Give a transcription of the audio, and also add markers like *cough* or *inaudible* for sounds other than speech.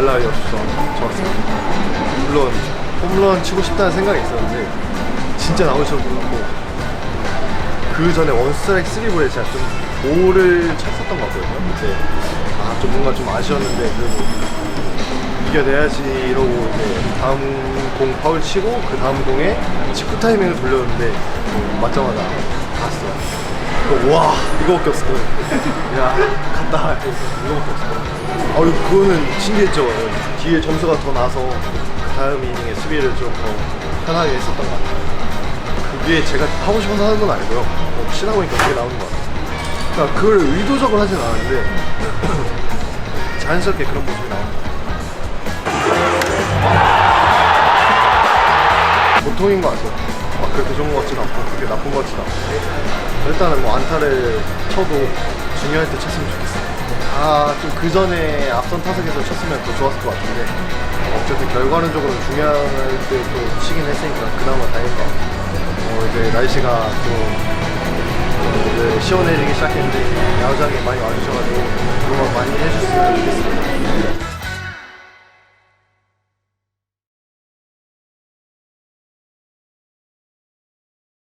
날이었어 좋았어요 물론 홈런 치고 싶다는 생각이 있었는데 진짜 줄 몰랐고 그 전에 원스트라이크 쓰리볼에 제가 좀 볼을 쳤었던 것 같거든요 그때 아좀 뭔가 좀 아쉬웠는데 그래도 이겨내야지 이러고 이제 다음 공 파울 치고 그 다음 공에 직구 타이밍을 돌렸는데 맞자마자 갔어요. 와 이거밖에 없어. *laughs* 야 갔다 이거밖에 없어. 어유 그거는 신기했죠. 뒤에 점수가 더 나서 그 다음 이닝에 수비를 좀 더 편하게 했었던 것 같아요. 그게 제가 하고 싶어서 하는 건 아니고요. 뭐 치다 보니까 그게 나오는 것 같아요. 그러니까 그걸 의도적으로 하진 않았는데 *clears throat* 자연스럽게 그런 모습이 나오는 것 같아요. 보통인 것 같아요. 막 그렇게 좋은 것 같지는 않고 그렇게 나쁜 것 같지는 않고 일단은 뭐 안타를 쳐도 중요할 때 쳤으면 좋겠어요. 아, 좀그 전에 앞선 타석에서 쳤으면 더 좋았을 것 같은데 어쨌든 결과론적으로 중요할 때 또 치긴 했으니까 그나마 다행인 것. 어, 이제 날씨가 좀 어, 이제 시원해지기 시작했는데 야구장에 많이 와주셔가지고 응원 많이